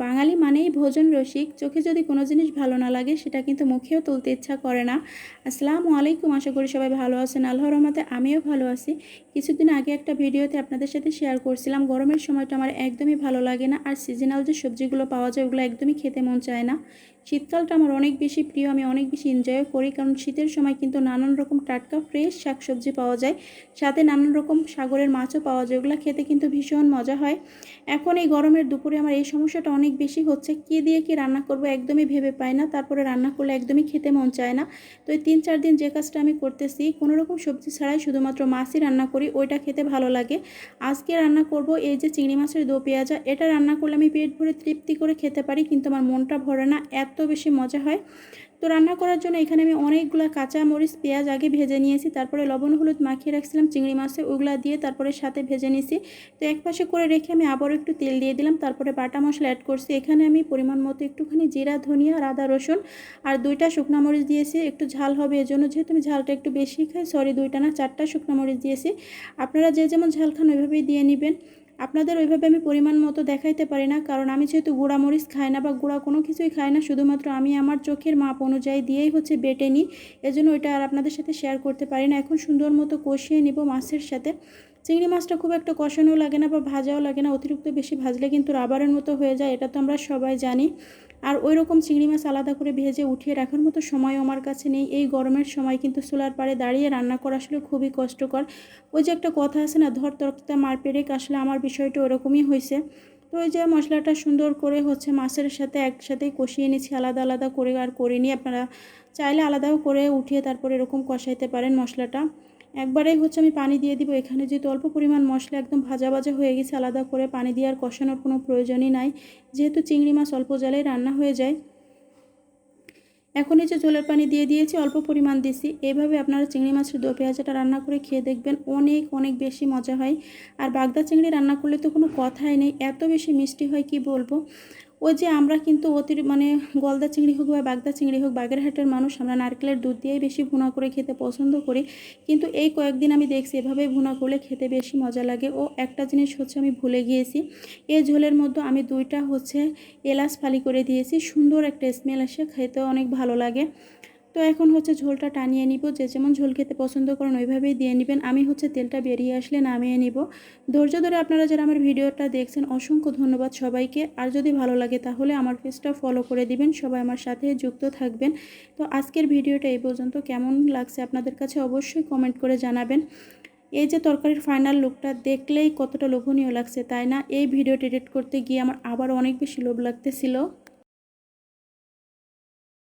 বাঙালি মানেই ভোজন রসিক। চোখে যদি কোনো জিনিস ভালো না লাগে, সেটা কিন্তু মুখেও তুলতে ইচ্ছা করে না। আসসালামু আলাইকুম, আশা করি সবাই ভালো আছেন। আল্লাহর রহমতে আমিও ভালো আছি। কিছুদিন আগে একটা ভিডিওতে আপনাদের সাথে শেয়ার করছিলাম। গরমের সময়টা আমার একদমই ভালো লাগে না। আর সিজনাল যে সবজিগুলো পাওয়া যায়, ওগুলো একদমই খেতে মন চায় না। শীতকালটা আমার অনেক বেশি প্রিয়। আমি অনেক বেশি এনজয় করি। কারণ শীতের সময় কিন্তু নানান রকম টাটকা ফ্রেশ শাকসবজি পাওয়া যায়। সাথে নানান রকম সাগরের মাছও পাওয়া যায়। ওগুলো খেতে কিন্তু ভীষণ মজা হয়। এখন এই গরমের দুপুরে আমার এই সমস্যাটা অনেক বেশি হচ্ছে, কী দিয়ে কি রান্না করব একদমই ভেবে পাই না, তারপরে রান্না করলে একদমই খেতে মন চায় না। তো এই তিন চার দিন যে কাজটা আমি করতেছি, কোনো রকম সবজি ছাড়াই শুধুমাত্র মাছই রান্না করি, ওইটা খেতে ভালো লাগে। আজকে রান্না করব এই যে চিংড়ি মাছের দো পেঁয়াজা, এটা রান্না করলে আমি পেট ভরে তৃপ্তি করে খেতে পারি, কিন্তু আমার মনটা ভরে না, এত বেশি মজা হয়। তো রান্না করার জন্য এখানে আমি অনেকগুলো কাঁচা মরিচ পেঁয়াজ আগে ভেজে নিয়েছি, তারপরে লবণ, হলুদ মাখিয়ে রাখছিলাম চিংড়ি মাছে ওগুলা দিয়ে, তারপরে সাথে ভেজে নিয়েছি তো এক পাশে করে রেখে আমি আবারও একটু তেল দিয়ে দিলাম, তারপরে বাটা মশলা অ্যাড করছি। এখানে আমি পরিমাণ মতো একটুখানি জিরা, ধনিয়া আর আদা, রসুন আর দুইটা শুকনো মরিচ দিয়েছি। একটু ঝাল হবে এজন্য যেহেতু আমি ঝালটা একটু বেশি খাই সরি দুইটা না, চারটা শুকনো মরিচ দিয়েছি। আপনারা যে যেমন ঝাল খান ওইভাবেই দিয়ে নেবেন। আপনাদের ওইভাবে আমি পরিমাণ মতো দেখাইতে পারি না, কারণ আমি যেহেতু গুঁড়া মরিচ খাই না বা গুঁড়া কোনো কিছুই খাই না, শুধুমাত্র আমি আমার চোখের মাপ অনুযায়ী দিয়েই হচ্ছে বেটে নিই। এজন্য ওইটা আর আপনাদের সাথে শেয়ার করতে পারি না। এখন সুন্দর মতো কষিয়ে নিব মাছের সাথে। চিংড়ি মাছটা খুব একটা কষানো লাগে না বা ভাজাও লাগে না, অতিরিক্ত বেশি ভাজলে কিন্তু রাবারের মতো হয়ে যায়, এটা তো আমরা সবাই জানি। আর ওই রকম চিংড়ি মাছ আলাদা করে ভেজে উঠিয়ে রাখার মতো সময় আমার কাছে নেই। এই গরমের সময় কিন্তু চুলার পাড়ে দাঁড়িয়ে রান্না করা আসলে খুবই কষ্টকর। ওই যে একটা কথা আছে না, ধর তরকতা মার পেরেক আসলে আমার বিষয়টা ওরকমই হয়েছে। তো ওই যে মশলাটা সুন্দর করে হচ্ছে মাছের সাথে একসাথেই কষিয়ে নিচ্ছি, আলাদা আলাদা করে আর করিনি। আপনারা চাইলে আলাদাও করে উঠিয়ে তারপরে এরকম কষাইতে পারেন মশলাটা। একবারেই হচ্ছে আমি পানি দিয়ে দিব। এখানে যেহেতু অল্প পরিমাণ মশলা একদম ভাজা ভাজা হয়ে গেছে, আলাদা করে পানি দিয়ে আর কষানোর কোনো প্রয়োজনই নাই। যেহেতু চিংড়ি মাছ অল্প জালেই রান্না হয়ে যায়। এখন এই যে ঝোলের পানি দিয়ে দিয়েছি, অল্প পরিমাণ দিছি। এইভাবে আপনারা চিংড়ি মাছের দো পেঁয়াজাটা রান্না করে খেয়ে দেখবেন অনেক অনেক বেশি মজা হয়। আর বাগদা চিংড়ি রান্না করলে তো কোনো কথাই নেই, এত বেশি মিষ্টি হয় কি বলব? ওই যে আমরা কিন্তু অতি মানে গলদা চিংড়ি হোক বা বাগদা চিংড়ি হোক, বাগেরহাটের মানুষ, আমরা নারকেলের দুধ দিয়েই বেশি ভুনা করে খেতে পছন্দ করি। কিন্তু এই কয়েকদিন আমি দেখছি এভাবে ভুনা করলে খেতে বেশি মজা লাগে। ও একটা জিনিস হচ্ছে আমি ভুলে গিয়েছি। এই ঝোলের মধ্যে আমি দুইটা হচ্ছে এলাচ ফালি করে দিয়েছি। সুন্দর একটা স্মেল আসে, খেতে অনেক ভালো লাগে। তো এখন হচ্ছে ঝোলটা টানিয়ে নিব। যে যেমন ঝোল খেতে পছন্দ করেন ওইভাবেই দিয়ে নেবেন। আমি হচ্ছে তেলটা বেরিয়ে আসলে নামিয়ে নিব। ধৈর্য ধরে আপনারা যারা আমার ভিডিওটা দেখছেন, অসংখ্য ধন্যবাদ সবাইকে। আর যদি ভালো লাগে তাহলে আমার পেজটা ফলো করে দিবেন। সবাই আমার সাথে যুক্ত থাকবেন। তো আজকের ভিডিওটা এই পর্যন্ত। কেমন লাগছে আপনাদের কাছে অবশ্যই কমেন্ট করে জানাবেন। এই যে তরকারির ফাইনাল লুকটা দেখলেই কতটা লোভনীয় লাগছে, তাই না? এই ভিডিওটি এডিট করতে গিয়ে আমার আবার অনেক বেশি লোভ লাগতেছিল।